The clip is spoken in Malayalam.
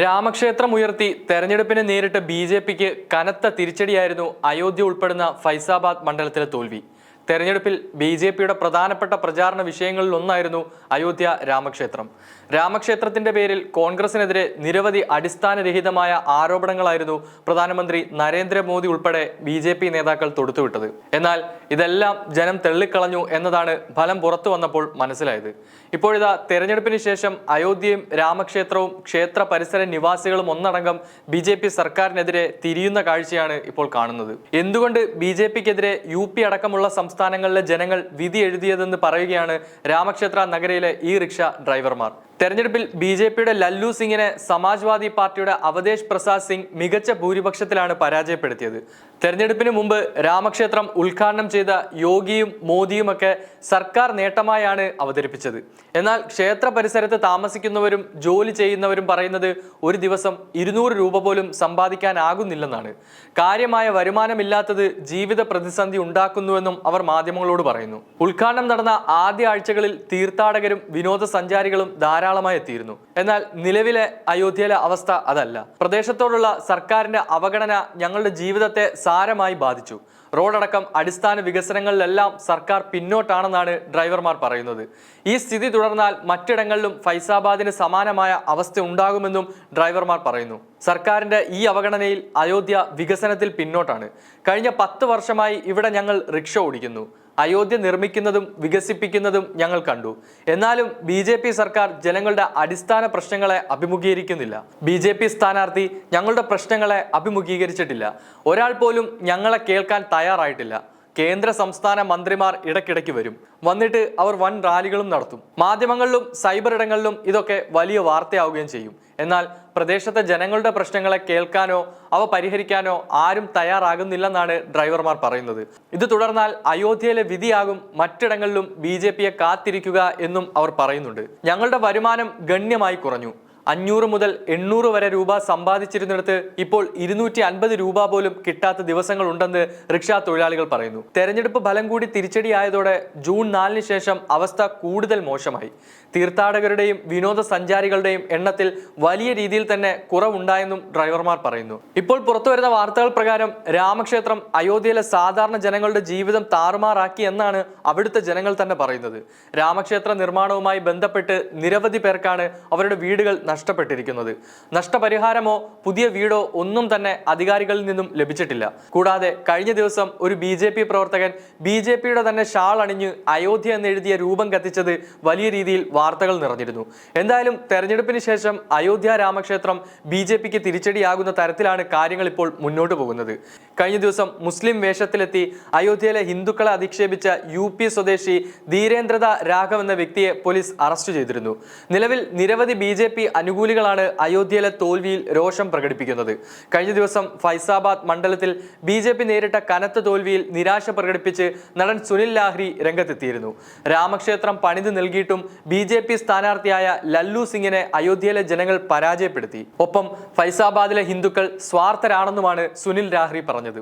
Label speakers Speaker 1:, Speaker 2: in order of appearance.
Speaker 1: രാമക്ഷേത്രം ഉയർത്തി തെരഞ്ഞെടുപ്പിനെ നേരിട്ട് ബി കനത്ത തിരിച്ചടിയായിരുന്നു അയോധ്യ ഉൾപ്പെടുന്ന ഫൈസാബാദ് മണ്ഡലത്തിലെ തോൽവി. തെരഞ്ഞെടുപ്പിൽ ബി ജെ പിയുടെ പ്രധാനപ്പെട്ട പ്രചാരണ വിഷയങ്ങളിൽ ഒന്നായിരുന്നു അയോധ്യ രാമക്ഷേത്രം. രാമക്ഷേത്രത്തിന്റെ പേരിൽ കോൺഗ്രസിനെതിരെ നിരവധി അടിസ്ഥാനരഹിതമായ ആരോപണങ്ങളായിരുന്നു പ്രധാനമന്ത്രി നരേന്ദ്രമോദി ഉൾപ്പെടെ ബി ജെ പി നേതാക്കൾ തൊടുത്തുവിട്ടത്. എന്നാൽ ഇതെല്ലാം ജനം തള്ളിക്കളഞ്ഞു എന്നതാണ് ഫലം പുറത്തു വന്നപ്പോൾ മനസ്സിലായത്. ഇപ്പോഴിതാ തെരഞ്ഞെടുപ്പിന് ശേഷം അയോധ്യയും രാമക്ഷേത്രവും ക്ഷേത്ര പരിസര നിവാസികളും ഒന്നടങ്കം ബി ജെ പി സർക്കാരിനെതിരെ തിരിയുന്ന കാഴ്ചയാണ് ഇപ്പോൾ കാണുന്നത്. എന്തുകൊണ്ട് ബി ജെ പിക്കെതിരെ യു പി അടക്കമുള്ള സംസ്ഥാനങ്ങളിലെ ജനങ്ങൾ വിധി എഴുതിയതെന്ന് പറയുകയാണ് രാമക്ഷേത്ര നഗരയിലെ ഈ റിക്ഷ ഡ്രൈവർമാർ. തെരഞ്ഞെടുപ്പിൽ ബി ജെ പിയുടെ ലല്ലു സിംഗിനെ സമാജ്വാദി പാർട്ടിയുടെ അവതേഷ് പ്രസാദ് സിംഗ് മികച്ച ഭൂരിപക്ഷത്തിലാണ് പരാജയപ്പെടുത്തിയത്. തെരഞ്ഞെടുപ്പിന് മുമ്പ് രാമക്ഷേത്രം ഉദ്ഘാടനം ചെയ്ത യോഗിയും മോദിയുമൊക്കെ സർക്കാർ നേട്ടമായാണ് അവതരിപ്പിച്ചത്. എന്നാൽ ക്ഷേത്ര പരിസരത്ത് താമസിക്കുന്നവരും ജോലി ചെയ്യുന്നവരും പറയുന്നത് ഒരു ദിവസം ഇരുന്നൂറ് രൂപ പോലും സമ്പാദിക്കാനാകുന്നില്ലെന്നാണ്. കാര്യമായ വരുമാനമില്ലാത്തത് ജീവിത പ്രതിസന്ധി ഉണ്ടാക്കുന്നുവെന്നും അവർ മാധ്യമങ്ങളോട് പറയുന്നു. ഉദ്ഘാടനം നടന്ന ആദ്യ ആഴ്ചകളിൽ തീർത്ഥാടകരും വിനോദസഞ്ചാരികളും ധാരാളമായി എത്തിയിരുന്നു. എന്നാൽ നിലവിലെ അയോധ്യയിലെ അവസ്ഥ അതല്ല. പ്രദേശത്തോടുള്ള സർക്കാരിന്റെ അവഗണന ഞങ്ങളുടെ ജീവിതത്തെ സാരമായി ബാധിച്ചു. റോഡടക്കം അടിസ്ഥാന വികസനങ്ങളിലെല്ലാം സർക്കാർ പിന്നോട്ടാണെന്നാണ് ഡ്രൈവർമാർ പറയുന്നത്. ഈ സ്ഥിതി തുടർന്നാൽ മറ്റിടങ്ങളിലും ഫൈസാബാദിന് സമാനമായ അവസ്ഥ ഉണ്ടാകുമെന്നും ഡ്രൈവർമാർ പറയുന്നു. സർക്കാരിന്റെ ഈ അവഗണനയിൽ അയോധ്യ വികസനത്തിൽ പിന്നോട്ടാണ്. കഴിഞ്ഞ പത്ത് വർഷമായി ഇവിടെ ഞങ്ങൾ റിക്ഷ ഓടിക്കുന്നു. അയോധ്യ നിർമ്മിക്കുന്നതും വികസിപ്പിക്കുന്നതും ഞങ്ങൾ കണ്ടു. എന്നാലും ബി ജെ പി സർക്കാർ ജനങ്ങളുടെ അടിസ്ഥാന പ്രശ്നങ്ങളെ അഭിമുഖീകരിക്കുന്നില്ല. ബി ജെ പി സ്ഥാനാർത്ഥി ഞങ്ങളുടെ പ്രശ്നങ്ങളെ അഭിമുഖീകരിച്ചിട്ടില്ല. ഒരാൾ പോലും ഞങ്ങളെ കേൾക്കാൻ തയ്യാറായിട്ടില്ല. കേന്ദ്ര സംസ്ഥാന മന്ത്രിമാർ ഇടയ്ക്കിടയ്ക്ക് വരും. വന്നിട്ട് അവർ വൻ റാലികളും നടത്തും. മാധ്യമങ്ങളിലും സൈബർ ഇടങ്ങളിലും ഇതൊക്കെ വലിയ വാർത്തയാവുകയും ചെയ്യും. എന്നാൽ പ്രദേശത്തെ ജനങ്ങളുടെ പ്രശ്നങ്ങളെ കേൾക്കാനോ അവ പരിഹരിക്കാനോ ആരും തയ്യാറാകുന്നില്ലെന്നാണ് ഡ്രൈവർമാർ പറയുന്നത്. ഇത് തുടർന്നാൽ അയോധ്യയിലെ വിധിയാകും മറ്റിടങ്ങളിലും ബി കാത്തിരിക്കുക എന്നും അവർ പറയുന്നുണ്ട്. ഞങ്ങളുടെ വരുമാനം ഗണ്യമായി കുറഞ്ഞു. അഞ്ഞൂറ് മുതൽ എണ്ണൂറ് വരെ രൂപ സമ്പാദിച്ചിരുന്നിടത്ത് ഇപ്പോൾ ഇരുന്നൂറ്റി അൻപത് രൂപ പോലും കിട്ടാത്ത ദിവസങ്ങൾ ഉണ്ടെന്ന് റിക്ഷാ തൊഴിലാളികൾ പറയുന്നു. തെരഞ്ഞെടുപ്പ് ഫലം കൂടി തിരിച്ചടിയായതോടെ ജൂൺ നാലിന് ശേഷം അവസ്ഥ കൂടുതൽ മോശമായി. തീർത്ഥാടകരുടെയും വിനോദസഞ്ചാരികളുടെയും എണ്ണത്തിൽ വലിയ രീതിയിൽ തന്നെ കുറവുണ്ടായെന്നും ഡ്രൈവർമാർ പറയുന്നു. ഇപ്പോൾ പുറത്തുവരുന്ന വാർത്തകൾ പ്രകാരം രാമക്ഷേത്രം അയോധ്യയിലെ സാധാരണ ജനങ്ങളുടെ ജീവിതം താറുമാറാക്കി എന്നാണ് അവിടുത്തെ ജനങ്ങൾ തന്നെ പറയുന്നത്. രാമക്ഷേത്ര നിർമ്മാണവുമായി ബന്ധപ്പെട്ട് നിരവധി പേർക്കാണ് അവരുടെ വീടുകൾ നഷ്ടപ്പെട്ടിരിക്കുന്നത്. നഷ്ടപരിഹാരമോ പുതിയ വീടോ ഒന്നും തന്നെ അധികാരികളിൽ നിന്നും ലഭിച്ചിട്ടില്ല. കൂടാതെ കഴിഞ്ഞ ദിവസം ഒരു ബി ജെ പി പ്രവർത്തകൻ ബി ജെ പിയുടെ തന്നെ ഷാൾ അണിഞ്ഞ് അയോധ്യ എന്നെഴുതിയ രൂപം കത്തിച്ചത് വലിയ രീതിയിൽ വാർത്തകൾ നിറഞ്ഞിരുന്നു. എന്തായാലും തെരഞ്ഞെടുപ്പിന് ശേഷം അയോധ്യ രാമക്ഷേത്രം ബി ജെ പിക്ക് തിരിച്ചടിയാകുന്ന തരത്തിലാണ് കാര്യങ്ങൾ ഇപ്പോൾ മുന്നോട്ട് പോകുന്നത്. കഴിഞ്ഞ ദിവസം മുസ്ലിം വേഷത്തിലെത്തി അയോധ്യയിലെ ഹിന്ദുക്കളെ അധിക്ഷേപിച്ച യു പി സ്വദേശി ധീരേന്ദ്രത രാഘവ് എന്ന വ്യക്തിയെ പോലീസ് അറസ്റ്റ് ചെയ്തിരുന്നു. നിലവിൽ നിരവധി ബി ജെ പി അനുകൂലികളാണ് അയോധ്യയിലെ തോൽവിയിൽ രോഷം പ്രകടിപ്പിക്കുന്നത്. കഴിഞ്ഞ ദിവസം ഫൈസാബാദ് മണ്ഡലത്തിൽ ബി ജെ പി നേരിട്ട കനത്ത തോൽവിയിൽ നിരാശ പ്രകടിപ്പിച്ച് നടൻ സുനിൽ ലാഹ്രി രംഗത്തെത്തിയിരുന്നു. രാമക്ഷേത്രം പണിത് നൽകിയിട്ടും ബി ജെ പി സ്ഥാനാർത്ഥിയായ ലല്ലു സിംഗിനെ അയോധ്യയിലെ ജനങ്ങൾ പരാജയപ്പെടുത്തി. ഒപ്പം ഫൈസാബാദിലെ ഹിന്ദുക്കൾ സ്വാർത്ഥരാണെന്നുമാണ് സുനിൽ ലാഹ്രി പറഞ്ഞത്.